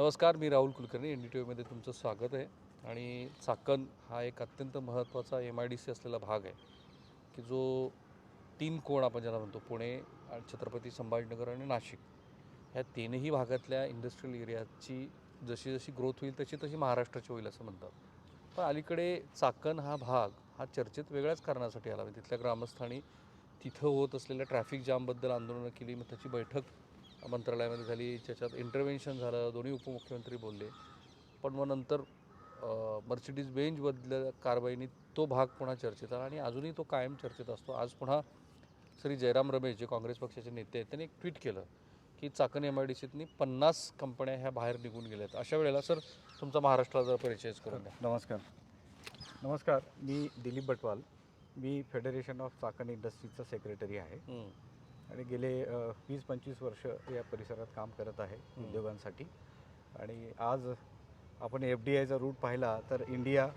नमस्कार मी Rahul Kulkarni N D T व्हीमध्ये तुमचं स्वागत आहे. आणि चाकण हा एक अत्यंत महत्त्वाचा एम आय डी सी असलेला भाग आहे की जो तीन कोण आपण ज्याला म्हणतो पुणे आणि छत्रपती संभाजीनगर आणि नाशिक ह्या तीनही भागातल्या इंडस्ट्रियल एरियाची जशी जशी ग्रोथ होईल तशी तशी महाराष्ट्राची होईल असं म्हणतात. पण अलीकडे चाकण हा भाग हा चर्चेत वेगळ्याच कारणासाठी आला. म्हणजे तिथल्या ग्रामस्थांनी तिथं होत असलेल्या ट्रॅफिक जामबद्दल आंदोलनं केली मग त्याची बैठक मंत्रालयामध्ये झाली त्याच्यात इंटरव्हेन्शन झालं दोन्ही उपमुख्यमंत्री बोलले. पण मग नंतर मर्सिडीज बेंचबद्दल कारवाईने तो भाग पुन्हा चर्चेत आला आणि अजूनही तो कायम चर्चेत असतो. आज पुन्हा श्री जयराम रमेश जे काँग्रेस पक्षाचे नेते आहेत त्यांनी एक ट्विट केलं की चाकण एम आय डी सीतनी पन्नास कंपन्या ह्या बाहेर निघून गेल्या आहेत अशा वेळेला सर तुमचा महाराष्ट्राला जरा परिचयच करून द्या. नमस्कार. नमस्कार. मी दिलीप बटवाल. मी फेडरेशन ऑफ चाकण इंडस्ट्रीजचा सेक्रेटरी आहे. आणि गेले वीस पंचवीस वर्ष या परिसरात काम करत आहे उद्योगांसाठी. आणि आज आपण एफ डी आयचा रूट पाहिला तर इंडिया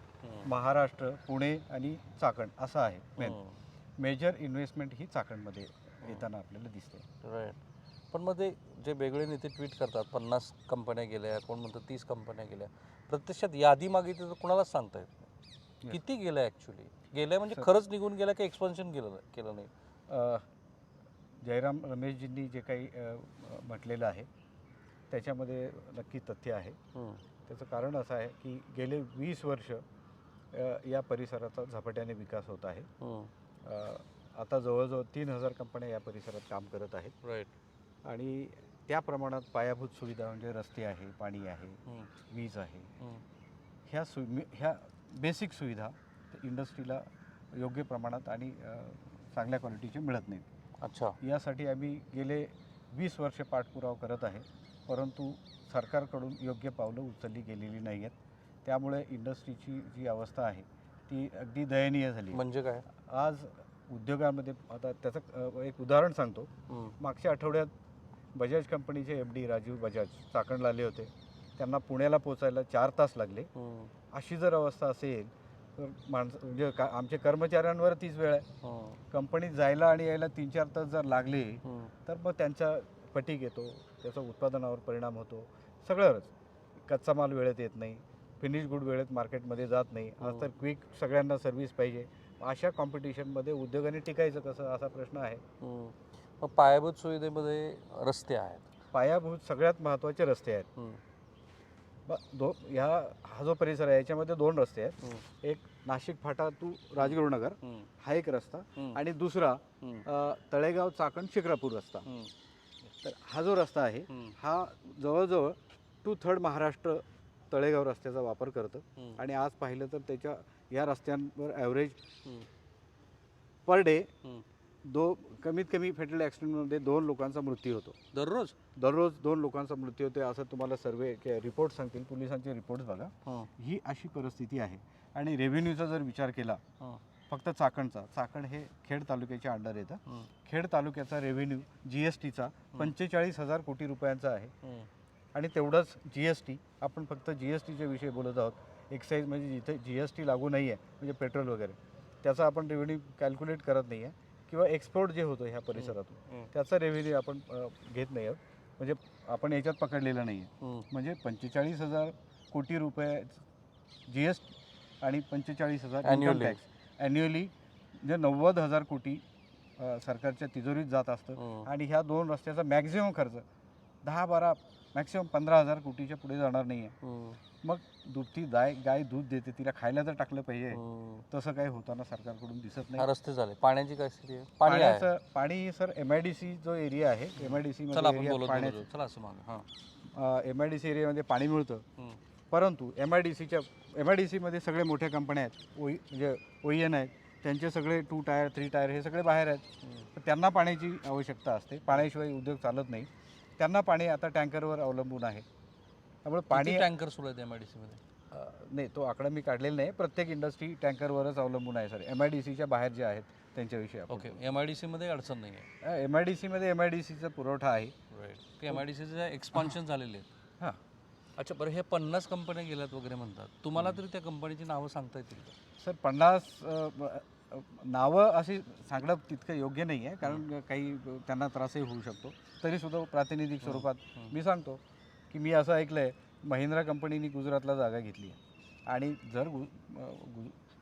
महाराष्ट्र पुणे आणि चाकण असं आहे मेन. मेजर इन्व्हेस्टमेंट ही चाकणमध्ये येताना आपल्याला दिसते. राईट पण मग ते जे वेगळे नेते ट्विट करतात पन्नास कंपन्या गेल्या कोण म्हणतं तीस कंपन्या गेल्या प्रत्यक्षात यादी मागितली तर कुणालाच सांगता येत नाही. किती गेल्या ॲक्च्युली गेल्या म्हणजे खरंच निघून गेल्या की एक्सपान्शन केलं केलं नाही? जयराम रमेशजींनी जे काही म्हटलेलं आहे त्याच्यामध्ये नक्की तथ्य आहे. त्याचं कारण असं आहे की गेले वीस वर्ष या परिसराचा झपाट्याने विकास होत आहे. आता जवळजवळ तीन हजार कंपन्या या परिसरात काम करत आहेत. राईट आणि त्या प्रमाणात पायाभूत सुविधा म्हणजे रस्ते आहे पाणी आहे वीज आहे. ह्या सु ह्या बेसिक सुविधा इंडस्ट्रीला योग्य प्रमाणात आणि चांगल्या क्वालिटीचे मिळत नाहीत. अच्छा. यासाठी आम्ही गेले वीस वर्ष पाठपुरावा करत आहे. परंतु सरकारकडून योग्य पावलं उचलली गेलेली नाही आहेत त्यामुळे इंडस्ट्रीची जी अवस्था आहे ती अगदी दयनीय झाली. म्हणजे काय? आज उद्योगामध्ये आता त्याचं एक उदाहरण सांगतो. मागच्या आठवड्यात बजाज कंपनीचे एफ डी राजीव बजाज चाकणला आले होते. त्यांना पुण्याला पोचायला चार तास लागले. अशी जर अवस्था असेल तर माणसं म्हणजे का आमच्या कर्मचाऱ्यांवर तीच वेळ आहे. हम्म, कंपनीत जायला आणि यायला तीन चार तास जर लागले हम्म, तर मग त्यांचा फटीक येतो त्याचा उत्पादनावर परिणाम होतो. सगळंच कच्चा माल वेळेत येत नाही. फिनिश गुड वेळेत मार्केटमध्ये जात नाही. आज तर क्विक सगळ्यांना सर्व्हिस पाहिजे. अशा कॉम्पिटिशनमध्ये उद्योगाने टिकायचं कसं असा प्रश्न आहे. हम्म. मग पायाभूत सुविधेमध्ये रस्ते आहेत. पायाभूत सगळ्यात महत्त्वाचे रस्ते आहेत. हम्म, दो ह्या हा जो परिसर आहे याच्यामध्ये दोन रस्ते आहेत. एक नाशिक फाटा टू राजगुरुनगर हा एक रस्ता आणि दुसरा तळेगाव चाकण शिक्रापूर रस्ता. तर हा जो रस्ता आहे हा जवळजवळ टू थर्ड महाराष्ट्र तळेगाव रस्त्याचा वापर करतं. आणि आज पाहिलं तर त्याच्या या रस्त्यांवर ॲव्हरेज पर डे. दो कमीत कमी फेटल ॲक्सिडेंटमध्ये दोन लोकांचा मृत्यू होतो. दररोज? दररोज दोन लोकांचा मृत्यू होतो असं तुम्हाला सर्वे रिपोर्ट सांगतील पोलिसांचे रिपोर्ट्स बघा हं, ही अशी परिस्थिती आहे. आणि रेव्हेन्यूचा जर विचार केला फक्त चाकणचा चाकण हे खेड तालुक्याच्या अंडर येतं. खेड तालुक्याचा रेव्हेन्यू जी एस टीचा पंचेचाळीस हजार कोटी रुपयांचा आहे. आणि तेवढंच जी एस टी आपण फक्त जी एस टीच्या विषयी बोलत आहोत. एक्साईज म्हणजे जिथे जी एस टी लागू नाही आहे म्हणजे पेट्रोल वगैरे. त्याचा आपण रेव्हेन्यू कॅल्क्युलेट करत नाही आहे किंवा एक्सपोर्ट जे होतं ह्या परिसरातून त्याचा रेव्हेन्यू आपण घेत नाही आहोत. म्हणजे आपण याच्यात पकडलेलं नाही आहे म्हणजे पंचेचाळीस हजार कोटी रुपये जी एस आणि पंचेचाळीस हजार Annually. टॅक्स ॲन्युअली म्हणजे नव्वद हजार कोटी सरकारच्या तिजोरीत जात असतं. आणि ह्या दोन रस्त्याचा मॅक्झिमम खर्च दहा बारा मॅक्सिमम पंधरा हजार कोटीच्या पुढे जाणार नाही आहे हं, मग दुभती गाय गाय दूध देते तिला खायला तर टाकलं पाहिजे हं. तसं काही होताना सरकारकडून दिसत नाही. रस्ते झाले. पाण्याची काय स्थिती आहे? पाणी आहे. पाण्याचं पाणी sir M I D C जो एरिया आहे एम आय डी सी चला आपण मध्ये बोलत पाण्यात बोलत चला असं माग. हां. एम आय डी सी एरियामध्ये पाणी मिळतं. हं, परंतु एम आय डी सीच्या एम आय डी सीमध्ये सगळे मोठ्या कंपन्या आहेत. ओई म्हणजे ओ एन आहेत. त्यांचे सगळे टू टायर थ्री टायर हे सगळे बाहेर आहेत. तर त्यांना पाण्याची आवश्यकता असते. पाण्याशिवाय उद्योग चालत नाही. त्यांना पाणी आता टँकरवर अवलंबून आहे. त्यामुळे पाणी टँकर सुरू आहेत एम आय डी मध्ये? अ, नाही तो आकडा मी काढलेला नाही. प्रत्येक इंडस्ट्री टँकरवरच अवलंबून आहे सर. एम आय डी सीच्या बाहेर जे आहेत त्यांच्याविषयी ओके. एम आय डी मध्ये अडचण नाही आहे. एम आय डी सीमध्ये एम आय डी सीचा पुरवठा आहे. ते एम आय डी सीचे एक्सपान्शन झालेले आहेत. हां. अच्छा बरं हे पन्नास कंपन्या गेल्यात वगैरे म्हणतात. तुम्हाला तरी त्या कंपनीची नावं सांगता येतील? सर पन्नास नावं अशी सांगणं तितकं योग्य नाही आहे कारण काही त्यांना त्रासही होऊ शकतो. तरीसुद्धा प्रातिनिधिक स्वरूपात. मी सांगतो की मी असं ऐकलं आहे महिंद्रा कंपनीने गुजरातला जागा घेतली आहे आणि जर गु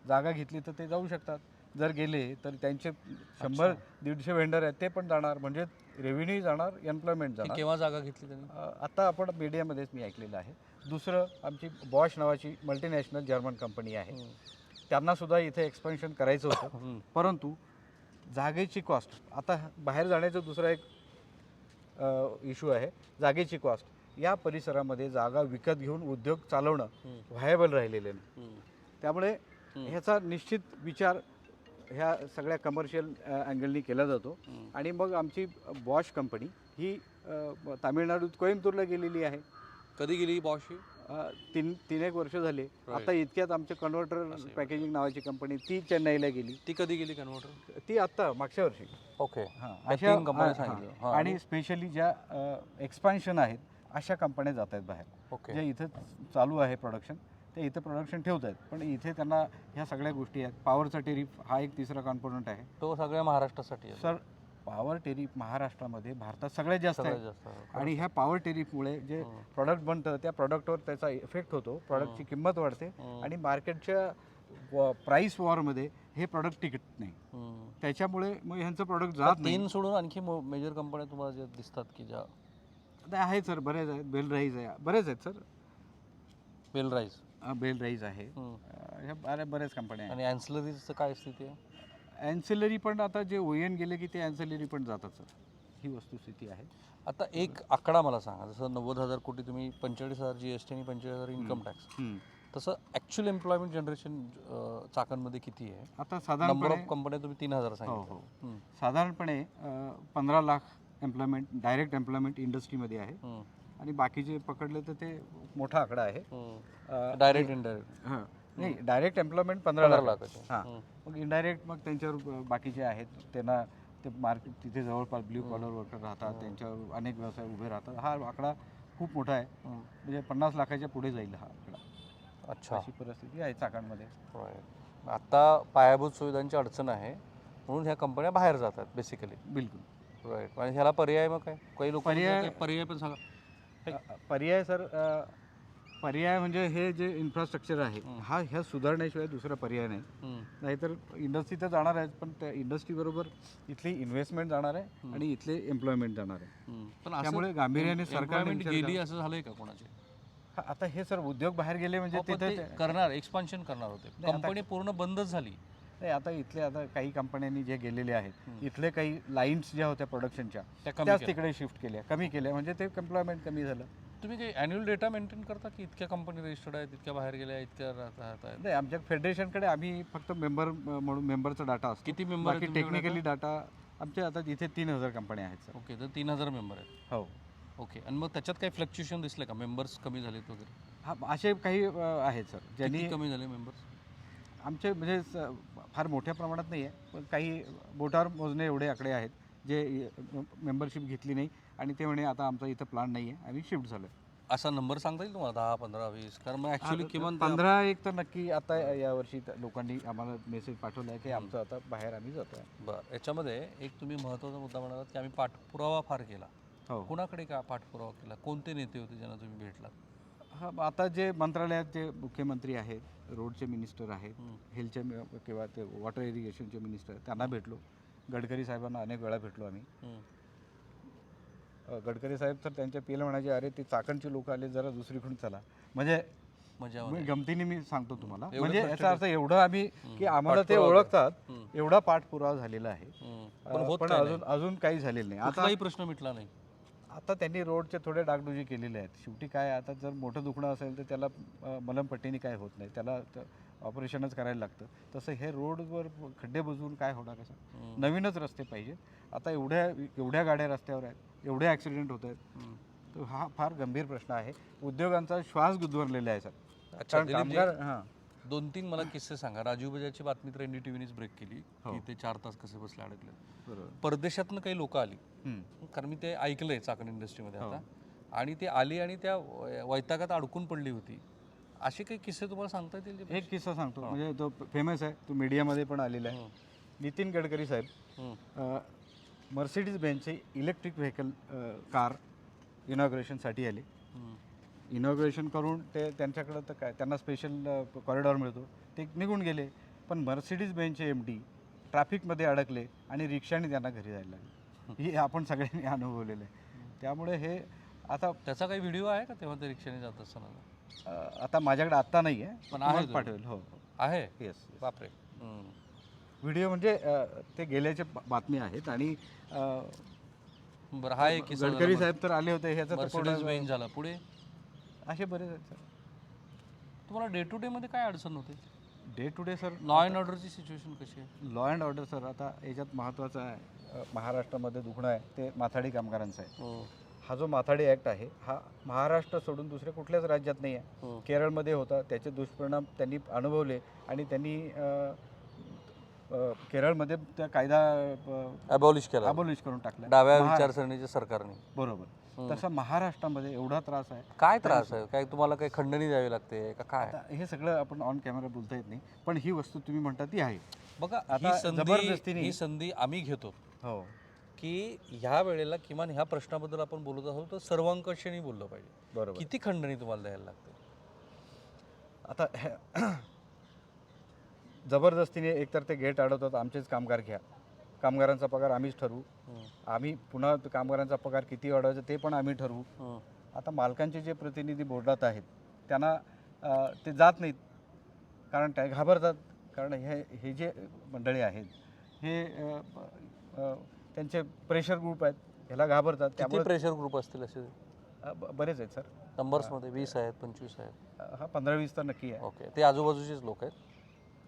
जागा घेतली तर ते जाऊ शकतात. जर गेले तर त्यांचे शंभर दीडशे वेंडर आहेत ते पण जाणार. म्हणजे रेव्हेन्यू जाणार एम्प्लॉयमेंट जाणार. केव्हा जागा घेतली त्यांनी? आता आपण मीडियामध्येच मी ऐकलेलं आहे. दुसरं आमची बॉश नावाची मल्टीनॅशनल जर्मन कंपनी आहे. त्यांना सुद्धा इथे एक्सपेन्शन करायचं होतं. परंतु जागेची कॉस्ट आता बाहेर जाण्याचा दुसरा एक इश्यू आहे जागेची कॉस्ट या परिसरामध्ये जागा विकत घेऊन उद्योग चालवणं. व्हायबल राहिलेले नाही. त्यामुळे. ह्याचा निश्चित विचार ह्या सगळ्या कमर्शियल अँगलनी केला जातो. आणि मग आमची बॉश कंपनी ही तामिळनाडूत कोइंबतूरला गेलेली आहे कधी गेली बॉश ही तीन तीन एक वर्ष झाले. आता इतक्यात आमचे कन्व्हर्टर. पॅकेजिंग नावाची कंपनी ती चेन्नईला गेली. ती कधी गेली कन्व्हर्टर ती आत्ता मागच्या वर्षी. ओके. आणि स्पेशली ज्या एक्सपान्शन आहेत अशा कंपन्या जात आहेत बाहेर. ओके. जे इथं चालू आहे प्रोडक्शन ते इथं प्रोडक्शन ठेवत आहेत. पण इथे त्यांना ह्या सगळ्या गोष्टी आहेत. पॉवरचा टेरिफ हा एक तिसरा कॉम्पोनंट आहे. तो सगळ्या महाराष्ट्रासाठी आहे. सर पॉवर टेरिफ महाराष्ट्रामध्ये भारतात सगळ्यात जास्त आहे. आहे. आणि ह्या पॉवर टेरिफमुळे जे. प्रॉडक्ट बनतं त्या प्रॉडक्टवर त्याचा इफेक्ट होतो. प्रॉडक्टची किंमत वाढते. आणि मार्केटच्या प्राईस वॉरमध्ये हे प्रॉडक्ट टिकत नाही. त्याच्यामुळे मग ह्यांचं प्रॉडक्ट जात तीन नाही सोडून आणखी मेजर कंपन्या तुम्हाला ज्या दिसतात की ज्या आहेत सर बरेच आहेत. बेल राईज आहे. बरेच आहेत sir. Belrise bell rise आहे. ह्या बऱ्या बऱ्याच कंपन्या आणि अँसलरीजचं काय स्थिती आहे? अँसिलरी पण आता जे ओएन गेले की ते अँसिलरी पण जातात सर. ही वस्तुस्थिती आहे. आता एक आकडा मला सांगा. जसं नव्वद हजार कोटी तुम्ही पंचेचाळीस हजार जी एस टी आणि पंचेचाळीस हजार इन्कम. टॅक्स. तसं ॲक्च्युअल एम्प्लॉयमेंट जनरेशन चाकणमध्ये किती आहे? आता नंबर साधारणपणे ऑफ कंपन्या तुम्ही तीन हजार हो सांगितलं. हो हम्म. साधारणपणे पंधरा लाख एम्प्लॉयमेंट डायरेक्ट एम्प्लॉयमेंट इंडस्ट्रीमध्ये आहे. हम्म. आणि बाकीचे पकडले तर ते मोठा आकडा आहे. हम्म. डायरेक्ट इनडायरेक्ट हां. नाही डायरेक्ट एम्प्लॉयमेंट पंधरा पंधरा लाख. लाखाचे. हां. मग इनडायरेक्ट मग त्यांच्यावर बाकीचे आहेत त्यांना ते मार्केट तिथे जवळपास ब्ल्यू कॉलर वर्कर राहतात. त्यांच्यावर अनेक व्यवसाय उभे राहतात. हा आकडा खूप मोठा आहे. म्हणजे पन्नास लाखाच्या पुढे जाईल हा आकडा. अच्छा. अशी परिस्थिती आहे चाकणमध्ये Right. आता पायाभूत सुविधांची अडचण आहे म्हणून ह्या कंपन्या बाहेर जातात बेसिकली बिलकुल. राईट आणि ह्याला पर्याय मग काय? काही लोक पर्याय- पर्याय पण सांगा. अ, पर्याय सर अ, पर्याय म्हणजे हे जे इन्फ्रास्ट्रक्चर आहे. हा ह्या सुधारण्याशिवाय दुसरा पर्याय नाही. नाहीतर इंडस्ट्री तर जाणार आहे पण त्या इंडस्ट्रीबरोबर इथली इन्व्हेस्टमेंट जाणार आहे. आणि इथले एम्प्लॉयमेंट जाणार आहे. पण त्यामुळे गांभीर्याने सरकारने गेली. असं झालंय का कोणाचे आता हे सर उद्योग बाहेर गेले म्हणजे हो, तिथे ते करणार एक्सपान्शन करणार होते कंपनी पूर्ण बंदच झाली नाही आता इथले आता काही कंपन्यांनी जे गेलेले आहेत. इथले काही लाईन्स ज्या होत्या प्रोडक्शनच्या त्याच. तिकडे शिफ्ट केल्या कमी केल्या म्हणजे ते एम्प्लॉयमेंट कमी झालं तुम्ही काही अॅन्युअल डेटा मेंटेन करता की इतक्या कंपनी रजिस्टर्ड आहेत इतक्या बाहेर गेल्या इतक्या राहत आहेत? नाही आमच्या फेडरेशनकडे आम्ही फक्त मेंबर म्हणून मेंबरचा डाटा असतो. किती मेंबर बाकी टेक्निकली डाटा आमच्या आता इथे तीन हजार कंपन्या आहेत सर ओके तर तीन हजार मेंबर आहेत. हो. ओके आणि मग त्याच्यात काही फ्लक्च्युएशन दिसले का? मेंबर्स कमी झालेत वगैरे? हा असे काही अ, आहेत सर ज्यांनी किती कमी झाले मेंबर्स आमचे म्हणजे स- फार मोठ्या प्रमाणात नाही आहे पण काही बोटावर मोजणे एवढे आकडे आहेत. जे मेंबरशिप घेतली नाही. आणि ते म्हणे आता आमचा इथं प्लान नाही आहे आम्ही शिफ्ट झालो. असा नंबर सांगता येईल तुम्हाला? दहा पंधरा वीस? कारण मग ॲक्च्युली किमान पंधरा एक तर नक्की आता यावर्षी लोकांनी आम्हाला मेसेज पाठवला आहे की आमचं आता बाहेर आम्ही जातो आहे बरं. याच्यामध्ये एक तुम्ही महत्त्वाचा मुद्दा म्हणालात की आम्ही पाठपुरावा फार केला. हो. कुणाकडे का पाठपुरावा केला? कोणते नेते होते ज्यांना तुम्ही भेटलात? हा आता जे मंत्रालयात जे मुख्यमंत्री आहेत रोडचे मिनिस्टर आहेत. हेल्थचे किंवा ते वॉटर इरिगेशनचे मिनिस्टर त्यांना भेटलो. गडकरी साहेबांना अनेक वेळा भेटलो आम्ही. अ, गडकरी साहेब तर त्यांच्या पिलं म्हणायचे अरे ते चाकणचे लोक आले जरा दुसरीकडून चला म्हणजे मजा मी गमतीने मी सांगतो तुम्हाला म्हणजे? याचा अर्थ एवढं आम्ही. की आम्हाला ते ओळखतात. एवढा पाठपुरावा झालेला आहे हम्म. अ, पण होत. अजून अजून काही झालेलं नाही आता कुठलाही प्रश्न मिटला नाही आता त्यांनी रोडचे थोडे डागडुजी केलेले आहेत शेवटी काय आता जर मोठं दुखणं असेल तर त्याला अ, मलमपट्टीने काय होत नाही त्याला ऑपरेशनच करायला लागतं. तसं हे रोडवर खड्डे बुजवून काय होणार कसं? हम्म. नवीनच रस्ते पाहिजे आता एवढ्या एवढ्या गाड्या रस्त्यावर आहेत एवढे ॲक्सिडेंट होत आहेत. तर हा फार गंभीर प्रश्न आहे. उद्योगांचा श्वास गुदमरलेला आहे सर. अच्छा कारण कामगार हां. दोन तीन मला किस्से सांगा. राजीव बजाजची बातमी तर एन डी टी व्हीनेच ब्रेक केली हो. की ते चार तास कसे बसले अडकले. परदेशातनं काही लोक आली. कारण मी ते ऐकलंय चाकण इंडस्ट्रीमध्ये हो. आता. आणि ते आली आणि त्या वैतागात अडकून पडली होती. असे काही किस्से तुम्हाला सांगता येतील एक किस्सा सांगतो. म्हणजे तो फेमस आहे. तो मीडियामध्ये पण आलेला आहे. नितीन गडकरी साहेब. मर्सिडीज बेंचचे इलेक्ट्रिक व्हेकल कार इनॉग्रेशनसाठी आले. इनॉग्रेशन करून ते त्यांच्याकडं तर काय त्यांना स्पेशल कॉरिडॉर मिळतो. ते निघून गेले. पण मर्सिडीज बेंचचे एम डी ट्रॅफिकमध्ये अडकले आणि रिक्षाने त्यांना घरी जायला लागले. हे आपण सगळ्यांनी अनुभवलेलं आहे. त्यामुळे हे आता त्याचा काही व्हिडिओ आहे का तेव्हा ते रिक्षाने जात असताना? आता माझ्याकडे आत्ता नाही आहे पण आहे. पाठवेल हो आहे? येस बापरे. व्हिडिओ म्हणजे ते गेल्याचे बा- बातमी आहेत आणि बरं हा एक किस्सा गडकरी साहेब तर आले होते ह्याचं तर झाला. पुढे? असे बरेच आहेत सर. तुम्हाला डे टू डे मध्ये काय अडचण होते? Day to day sir law and ऑर्डरची सिच्युएशन कशी आहे? लॉ अँड ऑर्डर सर आता याच्यात महत्त्वाचं आहे अ, महाराष्ट्रामध्ये दुखणं आहे ते माथाडी कामगारांचं आहे. हा. जो माथाडी ॲक्ट आहे हा महाराष्ट्र सोडून दुसऱ्या कुठल्याच राज्यात नाही आहे केरळमध्ये होता त्याचे दुष्परिणाम त्यांनी अनुभवले आणि त्यांनी केरळमध्ये त्या कायदा अबॉलिश केला. अबोलिश करून टाकला. डाव्या विचारसरणीच्या सरकारने. बरोबर. तसं महाराष्ट्रामध्ये एवढा त्रास आहे. काय त्रास आहे? काय तुम्हाला काही खंडणी द्यावी लागते का काय? हे सगळं आपण ऑन कॅमेरा बोलता येत नाही पण ही वस्तू तुम्ही म्हणता ती आहे. बघा आता ही जबरदस्तीने- ही संधी आम्ही घेतो. हो. की ह्या वेळेला किमान ह्या प्रश्नाबद्दल आपण बोलत आहोत तर सर्वांकषाने बोललं पाहिजे. बरोबर. किती खंडणी तुम्हाला द्यायला लागते आता जबरदस्तीने एकतर ते गेट अडवतात आमचेच कामगार घ्या. कामगारांचा पगार आम्हीच ठरवू. आम्ही पुन्हा ते कामगारांचा पगार किती वाढवायचा ते पण आम्ही ठरवू. आता मालकांचे जे प्रतिनिधी बोर्डात आहेत त्यांना अ, ते जात नाहीत. कारण त्या घाबरतात. कारण हे हे जे मंडळी आहेत हे अ, अ, त्यांचे प्रेशर ग्रुप आहेत ह्याला घाबरतात. किती त्यामुळे प्रेशर ग्रुप असतील असे? अ, ब- बरेच आहेत सर. नंबर्समध्ये वीस आहेत पंचवीस आहेत. हा पंधरा वीस तर नक्की आहे. ओके. ते आजूबाजूचेच लोक आहेत?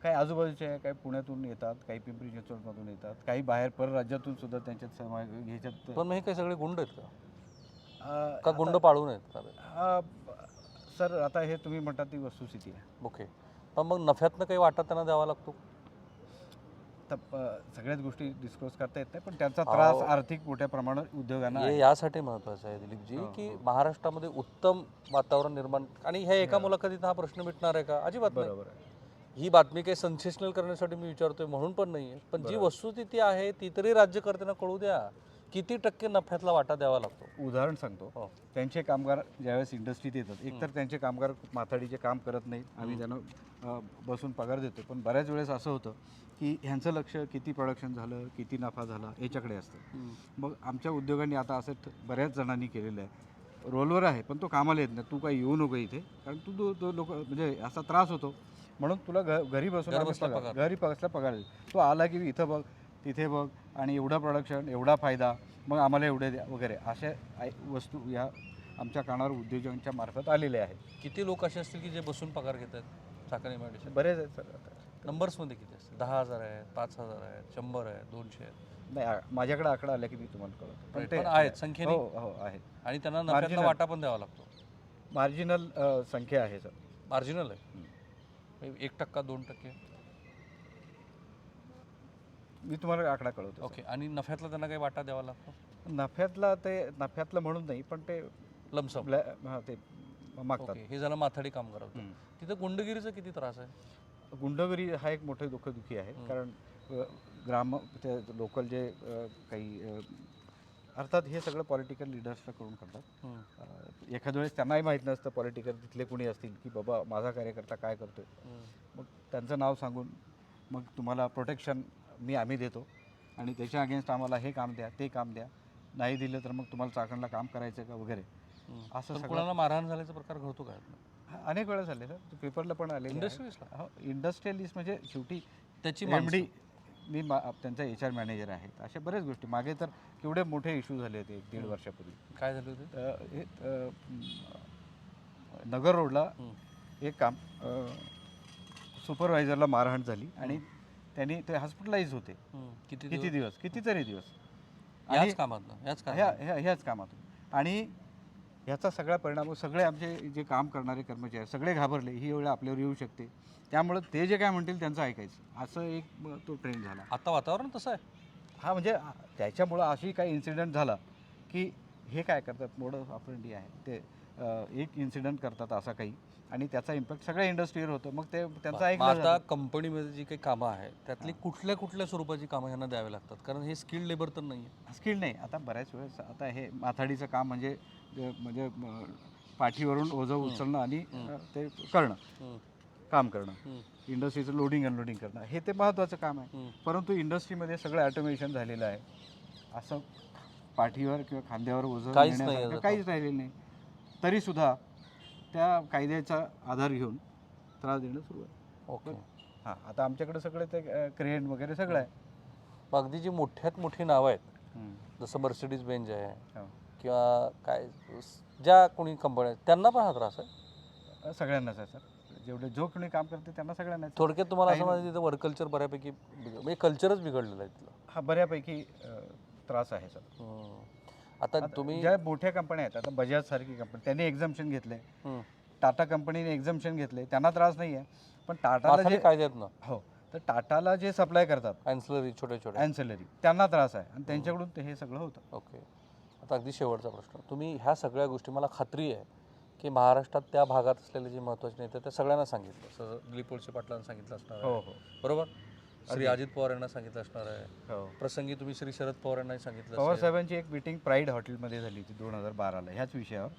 काही आजूबाजूचे आहे काही पुण्यातून येतात काही पिंपरी चिंचवडमधून येतात काही बाहेर परराज्यातून सुद्धा त्यांच्यात समावेश ह्याच्यात पण मग हे काही सगळे गुंड आहेत का? अ, का गुंड पाळून आहेत ताब्यात? अ, सर आता हे तुम्ही म्हणतात ती वस्तुस्थिती आहे. ओके. पण मग नफ्यातनं काही वाटा त्यांना द्यावा लागतो? अ, सगळ्याच गोष्टी डिस्क्लोज करता येत नाही पण त्यांचा त्रास. आर्थिक मोठ्या प्रमाणात उद्योगांना हे आहे. यासाठी महत्वाचं आहे दिलीपजी हो, की हो. महाराष्ट्रामध्ये उत्तम वातावरण निर्माण आणि ह्या एका मुलाखतीत हा प्रश्न मिटणार आहे का अजिबात नाही बरोबर आहे ही बातमी काही सेन्सेशनल करण्यासाठी मी विचारतोय म्हणून पण नाहीये पण जी बरोबर. वस्तुस्थिती आहे ती तरी राज्यकर्त्यांना कळू द्या किती टक्के नफ्यातला वाटा द्यावा लागतो उदाहरण सांगतो हो. त्यांचे कामगार ज्यावेळेस इंडस्ट्रीत येतात एकतर त्यांचे कामगार माथाडीचे काम करत नाहीत आम्ही त्यांना अ, बसून पगार देतो पण बऱ्याच वेळेस असं होतं की ह्यांचं लक्ष किती प्रोडक्शन झालं किती नफा झाला याच्याकडे असतं. मग आमच्या उद्योगांनी आता असं बऱ्याच जणांनी केलेलं आहे. रोलवर आहे पण तो कामाला येत नाही. तू काही येऊ नको इथे. कारण तू तो- तो लोक म्हणजे असा त्रास होतो. म्हणून तुला घ घरी बसून घर बसल्या पगार. तो आला की इथं बघ तिथे बघ आणि एवढं प्रोडक्शन एवढा फायदा मग आम्हाला एवढे द्या वगैरे. अशा आय- वस्तू या आमच्या कानावर उद्योजकांच्या मार्फत आलेल्या आहेत. किती लोक असे असतील की जे बसून पगार घेत आहेत चाकण एमआयडीसी बरेच आहेत सर आता. नंबर्समध्ये किती असतील दहा हजार आहेत पाच हजार आहेत शंभर आहेत दोनशे आहेत. नाही आ- माझ्याकडे आकडा आला की मी तुम्हाला कळवतो. पण आहेत, संख्येने? हो हो आहेत. आणि त्यांना नफ्यातला Marginal. वाटा पण द्यावा लागतो. मार्जिनल संख्या आहे सर. मार्जिनल आहे? म्हणजे एक टक्का दोन टक्के. मी तुम्हाला आकडा कळवतो. ओके आणि नफ्यातला त्यांना काही वाटा द्यावा लागतो? नफ्यातला ते नफ्यातलं म्हणून नाही पण ते लमसम ब्लॅ- हा, ते मागतात. ओके हे झालं माथाडी कामगार होतं. हम्म. तिथं गुंडगिरीचा किती त्रास आहे? गुंडगिरी हा एक मोठे दुःखदुखी आहे. कारण ग्राम ते लोकल जे काही अर्थात हे सगळं पॉलिटिकल लिडर्सला करून करतात. एखाद्या वेळेस त्यांनाही माहीत नसतं पॉलिटिकल तिथले कुणी असतील की बाबा माझा कार्यकर्ता काय करतोय. मग त्यांचं नाव सांगून मग तुम्हाला प्रोटेक्शन मी आम्ही देतो. आणि त्याच्या अगेन्स्ट आम्हाला हे काम द्या ते काम द्या. नाही दिलं तर मग तुम्हाला चाकणला काम करायचं का वगैरे. असं कुणाला मारहाण झाल्याचा प्रकार घडतो काय अनेक वेळा झाले सर पेपरला पण आले इंडस्ट्रीजला हो इंडस्ट्रियलिस्ट म्हणजे शेवटी त्याची एम माणसं. डी मी मा- त्यांचा एच आर मॅनेजर आहेत अशा बऱ्याच गोष्टी. मागे तर केवढे मोठे इश्यू झाले होते एक दीड वर्षापूर्वी. काय झालं होते? हे नगर रोडला एक काम सुपरवायझरला मारहाण झाली आणि त्यांनी ते हॉस्पिटलाइज होते. किती किती दिवस? कितीतरी दिवस. याच आणि कामात याच ह्या कामात ह्या ह्याच कामातून. आणि ह्याचा सगळा परिणाम सगळे आमचे जे काम करणारे कर्मचारी सगळे घाबरले ही वेळ आपल्यावर येऊ शकते. त्यामुळं ते जे काय म्हणतील त्यांचं ऐकायचं. असं एक तो ट्रेंड झाला. आता वातावरण तसं आहे? हा म्हणजे त्याच्यामुळं अशी काही इन्सिडेंट झाला की हे काय करतात? मोडं ऑपरेंडी आहे. ते अ, एक इन्सिडेंट करतात असा काही. आणि त्याचा इम्पॅक्ट सगळ्या इंडस्ट्रीवर होतं. मग ते त्यांचं ऐकलं आता. कंपनीमध्ये जी काही कामं आहेत त्यातली कुठल्या कुठल्या स्वरूपाची कामं ह्यांना द्यावी लागतात? कारण हे स्किल्ड लेबर तर नाही आहे स्किल नाही. आता बऱ्याच वेळेस आता हे माथाडीचं काम म्हणजे म्हणजे पाठीवरून ओझं उचलणं आणि ते करणं. काम करणं. इंडस्ट्रीचं लोडिंग अनलोडिंग करणं. हे ते महत्त्वाचं काम आहे. परंतु इंडस्ट्रीमध्ये सगळं ॲटोमेशन झालेलं आहे. असं पाठीवर किंवा खांद्यावर ओझं काहीच राहिलेलं नाही. तरीसुद्धा त्या कायद्याचा आधार घेऊन त्रास देणं सुरू आहे. ओके. हां आता आमच्याकडे सगळे ते क्रेन वगैरे सगळं आहे. अगदी जी मोठ्यात मोठी नावं आहेत जसं मर्सिडीज बेंज आहे हो. किंवा काय ज्या कोणी कंपन्या आहेत त्यांना पण हा त्रास आहे? सगळ्यांनाच आहे सर. जेवढे जो कोणी काम करते त्यांना सगळ्यांनाच आहे. थोडक्यात तुम्हाला असं म्हणायचं तिथं वर्क कल्चर बऱ्यापैकी म्हणजे कल्चरच बिघडलेलं आहे तिथलं. हा बऱ्यापैकी त्रास आहे सर. आता तुम्ही ज्या मोठ्या कंपन्या आहेत आता बजाज सारखी कंपनी त्यांनी एक्झाम्शन घेतले. टाटा कंपनीने एक्झाम्शन घेतले त्यांना त्रास नाही आहे पण टाटाला जे कायदे आहेत ना हो. तर टाटाला जे सप्लाय करतात अँसलरी छोटे छोटे. अँसलरी त्यांना त्रास आहे. आणि त्यांच्याकडून ते हे सगळं होतं. ओके. आता अगदी शेवटचा प्रश्न. तुम्ही ह्या सगळ्या गोष्टी मला खात्री आहे की महाराष्ट्रात त्या भागात असलेले जे महत्त्वाचे नेते आहेत, ते सगळ्यांना सांगितलं. दिलीप वळसे पाटलांना सांगितलं असणार हो हो. बरोबर? श्री अजित पवार यांना सांगितलं असणार आहे हो प्रसंगी तुम्ही श्री शरद पवार यांनाही सांगितलं पवार. साहेबांची एक मिटिंग प्राईड हॉटेलमध्ये झाली होती दोन हजार बाराला ह्याच विषयावर.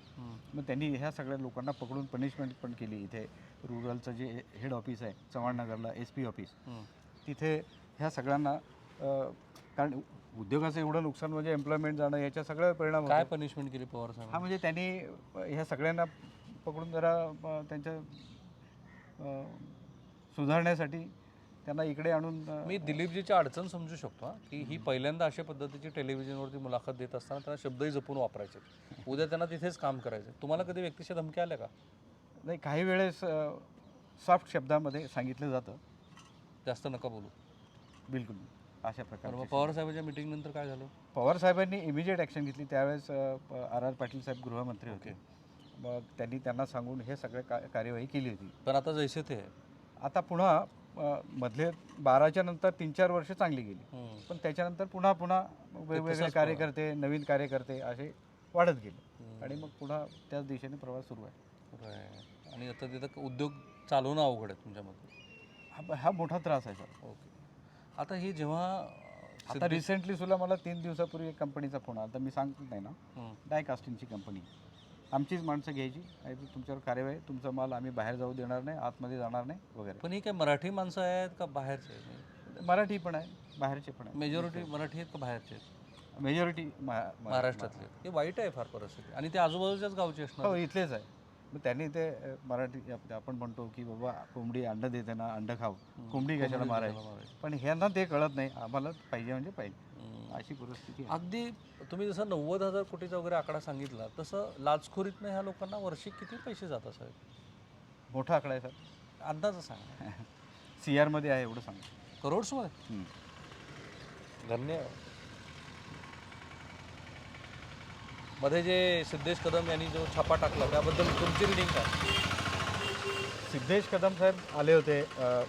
मग त्यांनी ह्या सगळ्या लोकांना पकडून पनिशमेंट पण केली इथे रुरलचं जे हेड ऑफिस आहे चव्हाणनगरला एस पी ऑफिस. तिथे ह्या सगळ्यांना कारण उद्योगाचं एवढं नुकसान म्हणजे एम्प्लॉयमेंट जाणं याच्या सगळ्या परिणाम काय. पनिशमेंट केली पवार हा साहेब म्हणजे त्यांनी ह्या सगळ्यांना पकडून जरा त्यांच्या सुधारण्यासाठी त्यांना इकडे आणून मी दिलीपजीची अडचण समजू शकतो की ही पहिल्यांदा अशा पद्धतीची टेलिव्हिजनवरती मुलाखत देत असताना त्यांना शब्दही जपून वापरायचे. उद्या त्यांना तिथेच काम करायचे. तुम्हाला कधी व्यक्तिशः धमकी आल्या का? नाही काही वेळेस सॉफ्ट शब्दामध्ये सांगितलं जातं. जास्त नका बोलू. बिलकुल अशा तर मग प्रकारे पवार साहेबांच्या मीटिंग नंतर काय झालं? पवार साहेबांनी इमिजिएट ॲक्शन घेतली. त्यावेळेस आर आर पाटील साहेब गृहमंत्री होते. मग त्यांनी त्यांना सांगून हे सगळे का कार्यवाही केली होती. पण आता जैसे ते. आता पुन्हा मधले बाराच्या नंतर तीन चार वर्ष चांगली गेली. पण त्याच्यानंतर पुन्हा पुन्हा वेगवेगळे कार्यकर्ते नवीन कार्यकर्ते असे वाढत गेले. आणि मग पुन्हा त्याच दिशेने प्रवास सुरू आहे. आणि आता तिथं उद्योग चालवणं अवघड आहे तुमच्या मते हा हा मोठा त्रास आहे सर. ओके आता हे जेव्हा आता रिसेंटली सुद्धा मला तीन दिवसापूर्वी एक कंपनीचा फोन आला. तर मी सांगतो नाही ना. हम्म. डाय कास्टिंगची कंपनी आमचीच माणसं घ्यायची. आणि तुमच्यावर कार्यवाही तुमचा माल आम्ही बाहेर जाऊ देणार नाही आतमध्ये जाणार नाही वगैरे. पण ही काय मराठी माणसं आहेत का बाहेरचे मराठी पण आहे. बाहेरचे पण आहे मेजॉरिटी मराठी आहेत का बाहेरचे आहेत? मेजॉरिटी महाराष्ट्रातले. हे वाईट आहे फार परिस्थिती. आणि ते आजूबाजूच्याच गावचे असणार. हो इथलेच आहे. मग त्यांनी ते मराठी आप- आपण म्हणतो की बाबा कोंबडी अंड देते ना अंड खाऊ. कोंबडी कशाला मारायची? पण ह्यांना ते कळत नाही. आम्हाला पाहिजे म्हणजे पाहिजे. अशी परिस्थिती अगदी तुम्ही जसं नव्वद हजार कोटीचा वगैरे आकडा सांगितला तसं लाचखोरीतनं ह्या लोकांना वर्षी किती पैसे जात असावेत मोठा आकडा आहे सर अंदाज सांगा. सी आरमध्ये आहे एवढं सांगा. करोड्समध्ये. धन्यवाद. मध्ये जे सिद्धेश कदम यांनी जो छापा टाकला त्याबद्दल तुमची रिडिंग काय? सिद्धेश कदम साहेब आले होते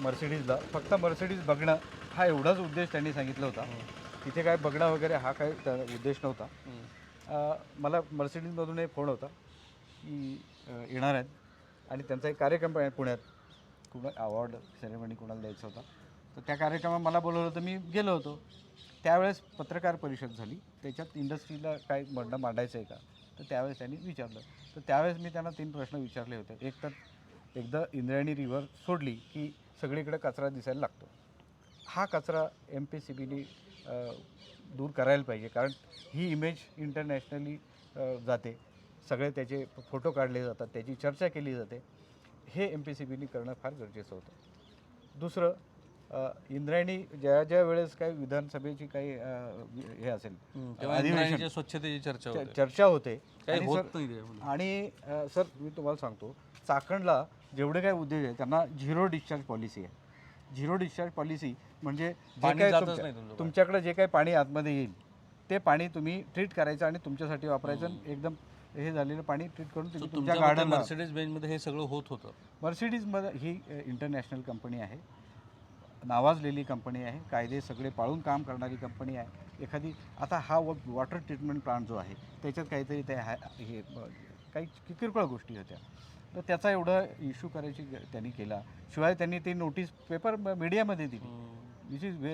मर्सिडीजला. फक्त मर्सिडीज बघणं हा एवढाच उद्देश त्यांनी सांगितला होता. तिथे काय बघणं वगैरे हा काही त्या- उद्देश नव्हता. अ, मला मर्सिडीजमधून एक फोन होता की अ, येणार आहेत. आणि त्यांचा एक कार्यक्रम आहे पुण्यात कुणा अवॉर्ड सेरेमनी कुणाला द्यायचा होता. तर त्या कार्यक्रमात मला बोलवलं होतं मी गेलो होतो. त्यावेळेस पत्रकार परिषद झाली. त्याच्यात इंडस्ट्रीला काय म्हणणं मांडायचं आहे का? तर त्यावेळेस त्यांनी विचारलं. तर त्यावेळेस मी त्यांना तीन प्रश्न विचारले होते. एक तर एकदा इंद्रायणी रिव्हर सोडली की सगळीकडे कचरा दिसायला लागतो. हा कचरा एम पी सी बीने दूर करायला पाहिजे. कारण ही इमेज इंटरनॅशनली जाते. सगळे त्याचे फोटो काढले जातात. त्याची चर्चा केली जाते. हे एम पी सी बीने करणं फार गरजेचं होतं. दुसरं इंद्रायणी ज्या ज्या वेळेस काही विधानसभेची काही हे असेल अधिवेशन. स्वच्छतेची चर्चा चर्चा होते. आणि सर- मी तुम्हाला सांगतो चाकणला जेवढे काही उद्योग आहे त्यांना झिरो डिस्चार्ज पॉलिसी आहे. झिरो डिस्चार्ज पॉलिसी म्हणजे जे काय तुमच्याकडे. जे काही पाणी आतमध्ये येईल ते पाणी तुम्ही ट्रीट करायचं आणि तुमच्यासाठी वापरायचं एकदम हे झालेलं पाणी ट्रीट करून तुमच्या गार्डनला मर्सिडीज बेंचमध्ये हे सगळं होत होतं. मर्सिडीजमध्ये ही इंटरनॅशनल कंपनी आहे. नावाजलेली कंपनी आहे कायदे सगळे पाळून काम करणारी कंपनी आहे. एखादी आता हा व वॉटर ट्रीटमेंट प्लांट जो आहे त्याच्यात काहीतरी ते हा हे काही किरकोळ गोष्टी होत्या. तर त्याचा एवढं इश्यू करायची त्यांनी केला. शिवाय त्यांनी ती नोटीस पेपर मीडियामध्ये दिली. Which is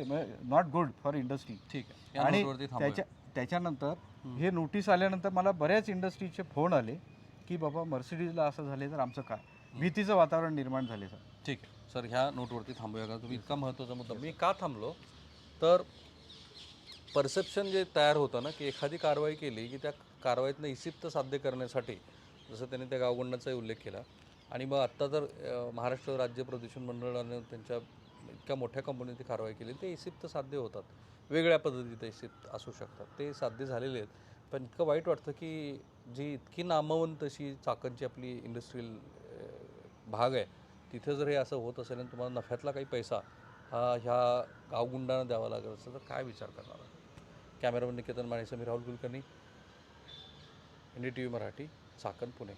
not good for industry ठीक आहे. आणि. त्याच्या त्याच्यानंतर हे नोटीस आल्यानंतर मला बऱ्याच इंडस्ट्रीचे फोन आले की बाबा मर्सिडीजला असं झाले तर आमचं काय भीतीचं वातावरण निर्माण झाले सर. ठीक आहे. सर ह्या नोटवरती थांबूया का? तुम्ही इतका महत्त्वाचा मुद्दा मी का थांबलो? तर परसेप्शन जे तयार होतं ना की एखादी कारवाई केली की त्या कारवाईतनं इसिप्त साध्य करण्यासाठी जसं त्यांनी त्या गावगुंडाचाही उल्लेख केला आणि मग आत्ता तर महाराष्ट्र राज्य प्रदूषण मंडळाने त्यांच्या इतक्या मोठ्या कंपनीने ती कारवाई केली ते इसिप्त साध्य होतात. वेगळ्या पद्धतीत इसिप्त असू शकतात. ते साध्य झालेले आहेत. पण इतकं वाईट वाटतं की जी इतकी नामवंत अशी चाकणची आपली इंडस्ट्रीयल भाग आहे तिथे जर हे असं होत असेल आणि तुम्हाला नफ्यातला काही पैसा हा ह्या गावगुंडांना द्यावा लागत असेल तर काय विचार करणार cameraman Niketan Mane Samir Rahul Kulkarni N D T V Marathi Chakan Pune.